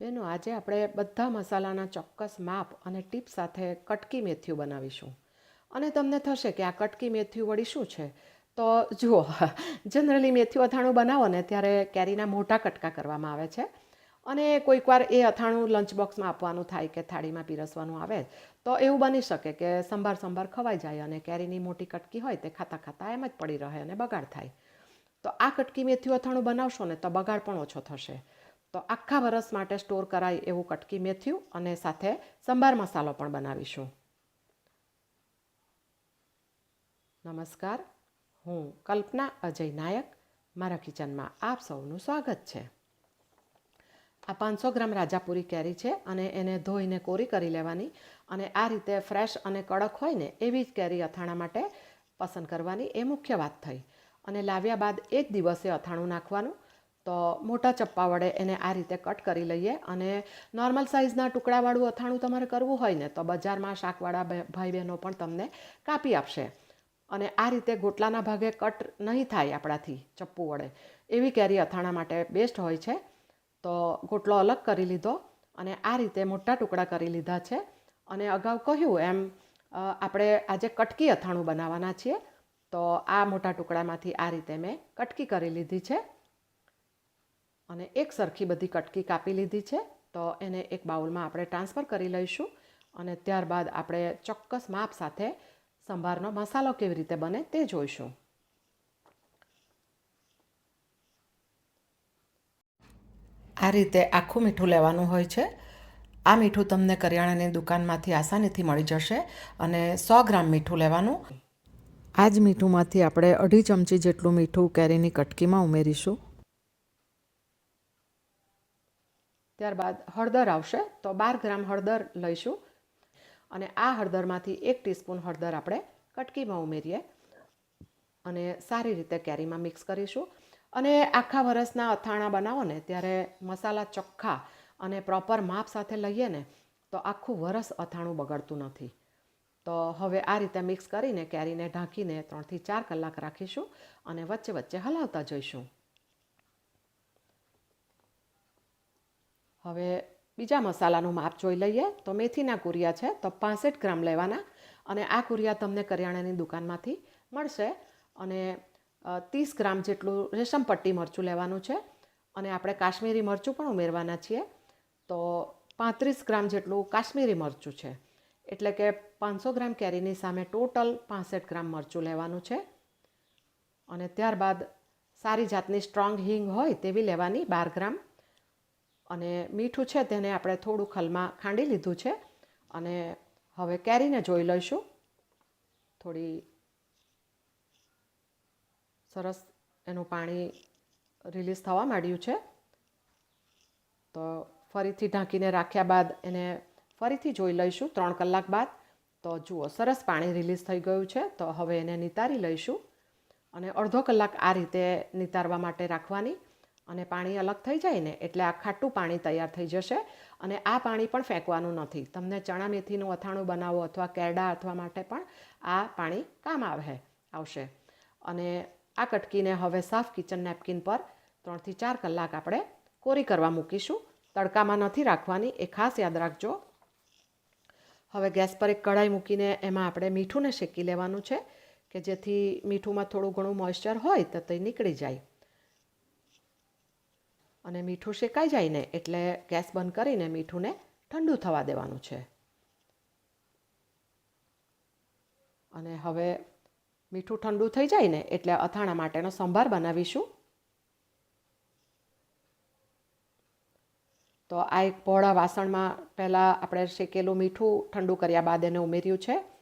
બેનો, આજે આપણે બધા મસાલાના ચોક્કસ માપ અને ટીપ સાથે કટકી મેથીયું બનાવીશું. અને તમને થશે કે આ કટકી મેથીયું વળી શું છે? તો જુઓ, જનરલી મેથ્યું અથાણું બનાવો ને ત્યારે કેરીના મોટા કટકા કરવામાં આવે છે. અને કોઈકવાર એ અથાણું લંચ બોક્સમાં આપવાનું થાય કે થાળીમાં પીરસવાનું આવે, તો એવું બની શકે કે સંભાર સંભાર ખવાઈ જાય અને કેરીની મોટી કટકી હોય તે ખાતા ખાતા એમ જ પડી રહે અને બગાડ થાય. તો આ કટકી મેથ્યું અથાણું બનાવશો ને તો બગાડ પણ ઓછો થશે. તો આખા વરસ માટે સ્ટોર કરાય એવું કટકી મેથ્યું અને સાથે સંભાર મસાલો પણ બનાવીશું. નમસ્કાર, હું કલ્પના અજય નાયક. મારા કિચનમાં આપ સૌનું સ્વાગત છે. આ પાંચસો ગ્રામ રાજાપુરી કેરી છે અને એને ધોઈને કોરી કરી લેવાની અને આ રીતે ફ્રેશ અને કડક હોય ને એવી જ કેરી અથાણા માટે પસંદ કરવાની એ મુખ્ય વાત થઈ. અને લાવ્યા બાદ એ જ દિવસે અથાણું નાખવાનું તો મોટા ચપ્પા વડે એને આ રીતે કટ કરી લઈએ અને નોર્મલ સાઇઝના ટુકડાવાળું અથાણું તમારે કરવું હોય ને તો બજારમાં શાકવાળા ભાઈ બહેનો પણ તમને કાપી આપશે. અને આ રીતે ગોટલાના ભાગે કટ નહીં થાય આપણાથી ચપ્પુ વડે. એવી કેરી અથાણા માટે બેસ્ટ હોય છે. તો ગોટલો અલગ કરી લીધો અને આ રીતે મોટા ટુકડા કરી લીધા છે. અને અગાઉ કહ્યું એમ આપણે આજે કટકી અથાણું બનાવવાના છીએ. તો આ મોટા ટુકડામાંથી આ રીતે મેં કટકી કરી લીધી છે. અને એક સરખી બધી કટકી કાપી લીધી છે. તો એને એક બાઉલમાં આપણે ટ્રાન્સફર કરી લઈશું અને ત્યારબાદ આપણે ચોક્કસ માપ સાથે સંભારનો મસાલો કેવી રીતે બને તે જોઈશું. આ રીતે આખું મીઠું લેવાનું હોય છે. આ મીઠું તમને કરિયાણાની દુકાનમાંથી આસાનીથી મળી જશે અને સો ગ્રામ મીઠું લેવાનું. આ જ મીઠુંમાંથી આપણે અઢી ચમચી જેટલું મીઠું કેરીની કટકીમાં ઉમેરીશું. ત્યારબાદ હળદર આવશે, તો બાર ગ્રામ હળદર લઈશું. અને આ હળદરમાંથી એક ટીસ્પૂન હળદર આપણે કટકીમાં ઉમેરીએ અને સારી રીતે કેરીમાં મિક્સ કરીશું. અને આખા વરસના અથાણા બનાવો ને ત્યારે મસાલા ચોખ્ખા અને પ્રોપર માપ સાથે લઈએ ને તો આખું વરસ અથાણું બગડતું નથી. તો હવે આ રીતે મિક્સ કરીને કેરીને ઢાંકીને ત્રણથી ચાર કલાક રાખીશું અને વચ્ચે વચ્ચે હલાવતા જઈશું. હવે બીજા મસાલાનું માપ જોઈ લઈએ. તો મેથીના કુરિયા છે, તો પાસઠ ગ્રામ લેવાના અને આ કુરિયા તમને કરિયાણાની દુકાનમાંથી મળશે અને ત્રીસ ગ્રામ જેટલું રેશમપટ્ટી મરચું લેવાનું છે અને આપણે કાશ્મીરી મરચું પણ ઉમેરવાના છીએ. તો પાંત્રીસ ગ્રામ જેટલું કાશ્મીરી મરચું છે. એટલે કે પાંચસો ગ્રામ કેરીની સામે ટોટલ પાસઠ ગ્રામ મરચું લેવાનું છે. અને ત્યારબાદ સારી જાતની સ્ટ્રોંગ હિંગ હોય તેવી લેવાની બાર ગ્રામ અને મીઠું છે તેને આપણે થોડું ખલમાં ખાંડી લીધું છે. અને હવે કેરીને જોઈ લઈશું. થોડી સરસ એનું પાણી રિલીઝ થવા માંડ્યું છે. તો ફરીથી ઢાંકીને રાખ્યા બાદ એને ફરીથી જોઈ લઈશું ત્રણ કલાક બાદ. તો જુઓ, સરસ પાણી રિલીઝ થઈ ગયું છે. તો હવે એને નિતારી લઈશું. અને અડધો કલાક આ રીતે નિતારવા માટે રાખવાની. અને પાણી અલગ થઈ જાય ને એટલે આ ખાટું પાણી તૈયાર થઈ જશે અને આ પાણી પણ ફેંકવાનું નથી. તમને ચણા મેથીનું અથાણું બનાવો અથવા કેરડા અથવા માટે પણ આ પાણી કામ આવે, આવશે. અને આ કટકીને હવે સાફ કિચન નેપકિન પર ત્રણથી ચાર કલાક આપણે કોરી કરવા મૂકીશું. તડકામાં નથી રાખવાની, એ ખાસ યાદ રાખજો. હવે ગેસ પર એક કઢાઈ મૂકીને એમાં આપણે મીઠુંને શેકી લેવાનું છે, કે જેથી મીઠુંમાં થોડું ઘણું મોઇશ્ચર હોય તો તે નીકળી જાય. અને મીઠું શેકાઈ જાય ને એટલે ગેસ બંધ કરીને મીઠુંને ઠંડુ થવા દેવાનું છે. અને હવે મીઠું ઠંડુ થઈ જાય ને એટલે અથાણા માટેનો સંભાર બનાવીશું. તો આ એક પહોળા વાસણમાં પહેલાં આપણે શેકેલું મીઠું ઠંડુ કર્યા બાદ એને ઉમેર્યું છે.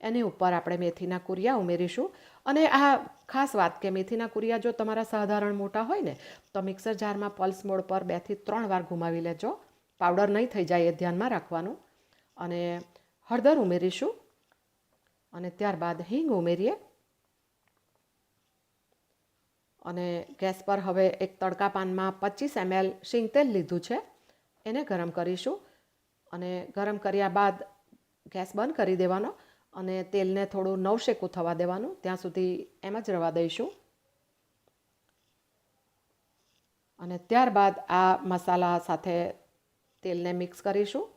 એની ઉપર આપણે મેથીના કુરિયા ઉમેરીશું. અને આ ખાસ વાત કે મેથીના કુરિયા જો તમારા સાધારણ મોટા હોય ને, તો મિક્સર જારમાં પલ્સ મોડ પર બેથી ત્રણ વાર ઘુમાવી લેજો. પાવડર નહીં થઈ જાય એ ધ્યાનમાં રાખવાનું. અને હળદર ઉમેરીશું. અને ત્યારબાદ હિંગ ઉમેરીએ. અને ગેસ પર હવે એક તડકા પાનમાં પચીસ એમએલ શીંગતેલ લીધું છે. એને ગરમ કરીશું. અને ગરમ કર્યા બાદ ગેસ બંધ કરી દેવાનો. અને તેલને થોડું નવશેકું થવા દેવાનું. ત્યાં સુધી એમ જ રવા દઈશું. અને ત્યારબાદ આ મસાલા સાથે તેલને મિક્સ કરીશું.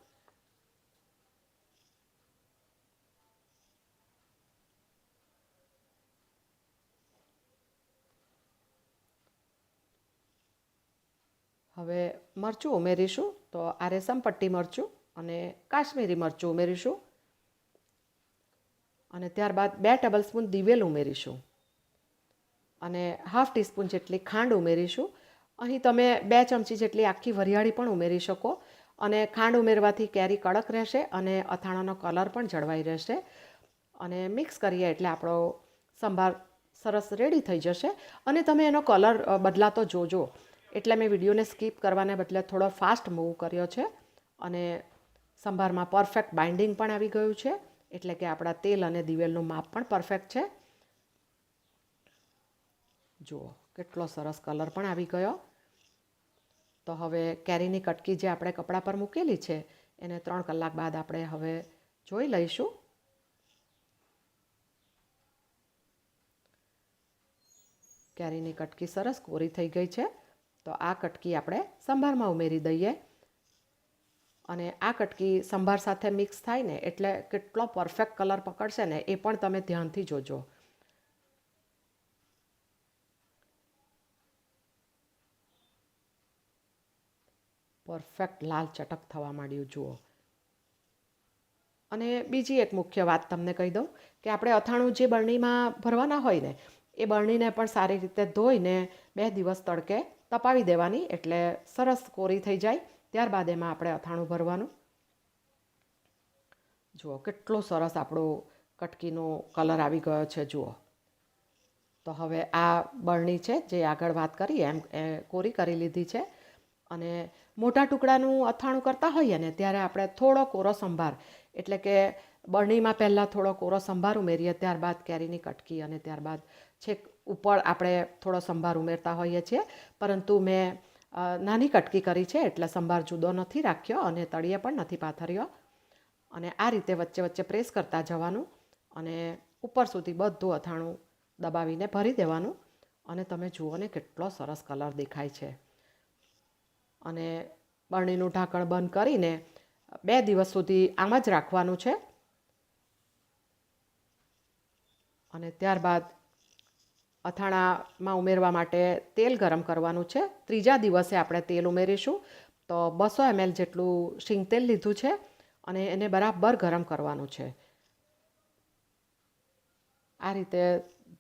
હવે મરચું ઉમેરીશું. તો આ રેશમ પટ્ટી મરચું અને કાશ્મીરી મરચું ઉમેરીશું. અને ત્યારબાદ બે ટેબલ સ્પૂન દિવેલ ઉમેરીશું. અને હાફ ટીસ્પૂન જેટલી ખાંડ ઉમેરીશું. અહીં તમે બે ચમચી જેટલી આખી વરિયાળી પણ ઉમેરી શકો. અને ખાંડ ઉમેરવાથી કેરી કડક રહેશે અને અથાણાનો કલર પણ જળવાઈ રહેશે. અને મિક્સ કરીએ એટલે આપણો સંભાર સરસ રેડી થઈ જશે. અને તમે એનો કલર બદલાતો જોજો. એટલે મેં વિડીયોને સ્કીપ કરવાને બદલે થોડો ફાસ્ટ મૂવ કર્યો છે. અને સંભારમાં પરફેક્ટ બાઇન્ડિંગ પણ આવી ગયું છે. એટલે કે આપણા તેલ અને દિવેલનું માપ પણ પરફેક્ટ છે. જુઓ, કેટલો સરસ કલર પણ આવી ગયો. તો હવે કેરીની કટકી જે આપણે કપડા પર મૂકેલી છે, એને ત્રણ કલાક બાદ આપણે હવે જોઈ લઈશું. કેરીની કટકી સરસ કોરી થઈ ગઈ છે. તો આ કટકી આપણે સંભારમાં ઉમેરી દઈએ. અને આ કટકી સંભાર સાથે મિક્સ થાય ને એટલે કેટલો પરફેક્ટ કલર પકડશે ને એ પણ તમે ધ્યાનથી જોજો. પરફેક્ટ લાલ ચટક થવા માંડ્યું, જુઓ. અને બીજી એક મુખ્ય વાત તમને કહી દઉં કે આપણે અથાણું જે બરણીમાં ભરવાના હોય ને એ બરણીને પણ સારી રીતે ધોઈને બે દિવસ તડકે તપાવી દેવાની એટલે સરસ કોરી થઈ જાય. ત્યારબાદ એમાં આપણે અથાણું ભરવાનું. જુઓ, કેટલો સરસ આપણો કટકીનો કલર આવી ગયો છે, જુઓ. તો હવે આ બરણી છે, જે આગળ વાત કરી એમ, એ કોરી કરી લીધી છે. અને મોટા ટુકડાનું અથાણું કરતા હોઈએ ને, ત્યારે આપણે થોડો કોરો સંભાર, એટલે કે બરણીમાં પહેલાં થોડો કોરો સંભાર ઉમેરીએ, ત્યારબાદ કેરીની કટકી અને ત્યારબાદ છેક ઉપર આપણે થોડો સંભાર ઉમેરતા હોઈએ છીએ. પરંતુ મેં નાની કટકી કરી છે એટલે સંભાર જુદો નથી રાખ્યો અને તળિયે પણ નથી પાથર્યો. અને આ રીતે વચ્ચે વચ્ચે પ્રેસ કરતા જવાનું અને ઉપર સુધી બધું અથાણું દબાવીને ભરી દેવાનું. અને તમે જુઓ ને કેટલો સરસ કલર દેખાય છે. અને બરણીનું ઢાંકણ બંધ કરીને બે દિવસ સુધી આમ જ રાખવાનું છે. અને ત્યારબાદ અથાણામાં ઉમેરવા માટે તેલ ગરમ કરવાનું છે. ત્રીજા દિવસે આપણે તેલ ઉમેરીશું. તો બસો એમએલ જેટલું શીંગ તેલ લીધું છે અને એને બરાબર ગરમ કરવાનું છે. આ રીતે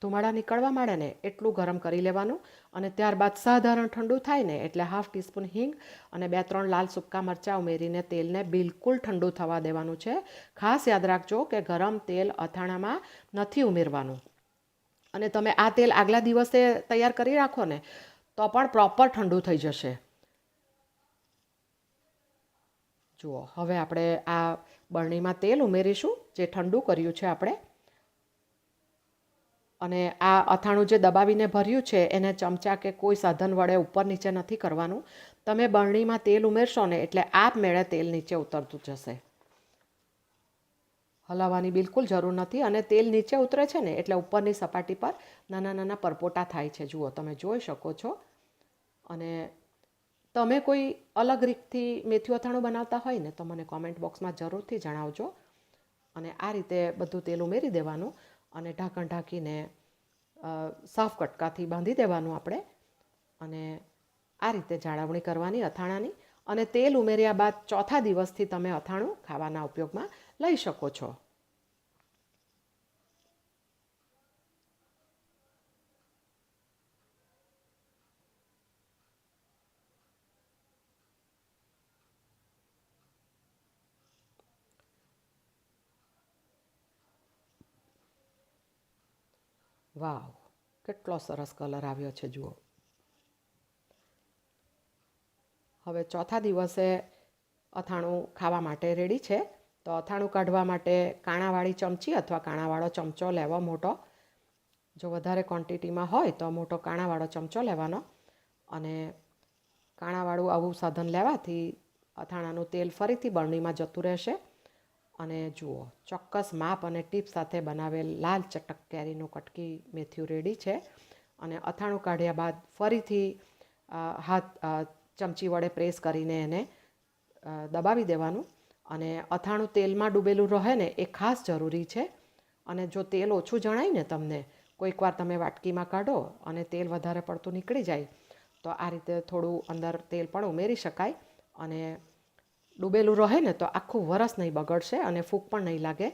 ધુમાડા નીકળવા માંડે ને એટલું ગરમ કરી લેવાનું અને ત્યારબાદ સાધારણ ઠંડુ થાય ને એટલે હાફ ટીસ્પૂન હિંગ અને બે ત્રણ લાલ સૂકા મરચાં ઉમેરીને તેલને બિલકુલ ઠંડુ થવા દેવાનું છે. ખાસ યાદ રાખજો કે ગરમ તેલ અથાણામાં નથી ઉમેરવાનું. અને તમે આ તેલ આગલા દિવસે તૈયાર કરી રાખો ને, તો પણ પ્રોપર ઠંડુ થઈ જશે. જુઓ, હવે આપણે આ બરણીમાં તેલ ઉમેરીશું, જે ઠંડુ કર્યું છે આપણે. અને આ અથાણું જે દબાવીને ભર્યું છે, એને ચમચા કે કોઈ સાધન વડે ઉપર નીચે નથી કરવાનું. તમે બરણીમાં તેલ ઉમેરશો ને, એટલે આપમેળે તેલ નીચે ઉતરતું જશે. હલાવવાની બિલકુલ જરૂર નથી અને તેલ નીચે ઉતરે છે ને એટલે ઉપરની સપાટી પર નાના નાના પરપોટા થાય છે. જુઓ, તમે જોઈ શકો છો. અને તમે કોઈ અલગ રીતથી મેથી અથાણું બનાવતા હોય ને તો મને કોમેન્ટ બોક્સમાં જરૂરથી જણાવજો. અને આ રીતે બધું તેલ ઉમેરી દેવાનું અને ઢાંકણ ઢાંકીને સાફ કટકાથી બાંધી દેવાનું આપણે. અને આ રીતે જાળવણી કરવાની અથાણાની. અને તેલ ઉમેર્યા બાદ ચોથા દિવસથી તમે અથાણું ખાવાના ઉપયોગમાં લઈ શકો છો. વાવ, કેટલો સરસ કલર આવ્યો છે, જુઓ. હવે ચોથા દિવસે અથાણું ખાવા માટે રેડી છે. તો અથાણું કાઢવા માટે કાણાવાળી ચમચી અથવા કાણાવાળો ચમચો લેવો મોટો. જો વધારે ક્વોન્ટિટીમાં હોય તો મોટો કાણાવાળો ચમચો લેવાનો. અને કાણાવાળું આવું સાધન લેવાથી અથાણાનું તેલ ફરીથી બરણીમાં જતું રહેશે. અને જુઓ, ચોક્કસ માપ અને ટીપ સાથે બનાવેલ લાલ ચટક કેરીનું કટકી મેથ્યું રેડી છે. અને અથાણું કાઢ્યા બાદ ફરીથી હાથ ચમચી વડે પ્રેસ કરીને એને દબાવી દેવાનું. અને અથાણું તેલમાં ડૂબેલું રહે ને એ ખાસ જરૂરી છે. અને જો તેલ ઓછું જણાય ને તમને, કોઈક વાર તમે વાટકીમાં કાઢો અને તેલ વધારે પડતું નીકળી જાય, તો આ રીતે થોડું અંદર તેલ પણ ઉમેરી શકાય અને ડૂબેલું રહે ને તો આખું વરસ નહીં બગડશે અને ફૂગ પણ નહીં લાગે.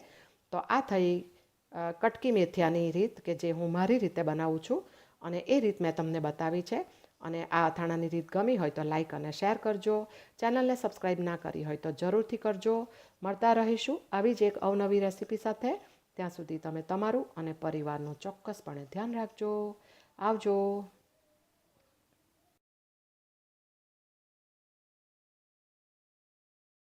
તો આ થઈ કટકી મેથિયાની રીત કે જે હું મારી રીતે બનાવું છું. અને એ રીત મેં તમને બતાવી છે. અને આ અથાણાની રીત ગમી હોય તો લાઇક અને શેર કરજો. ચેનલને સબસ્ક્રાઈબ ના કરી હોય તો જરૂરથી કરજો. મળતા રહીશું આવી જ એક અવનવી રેસીપી સાથે. ત્યાં સુધી તમે તમારું અને પરિવારનું ચોક્કસપણે ધ્યાન રાખજો. આવજો.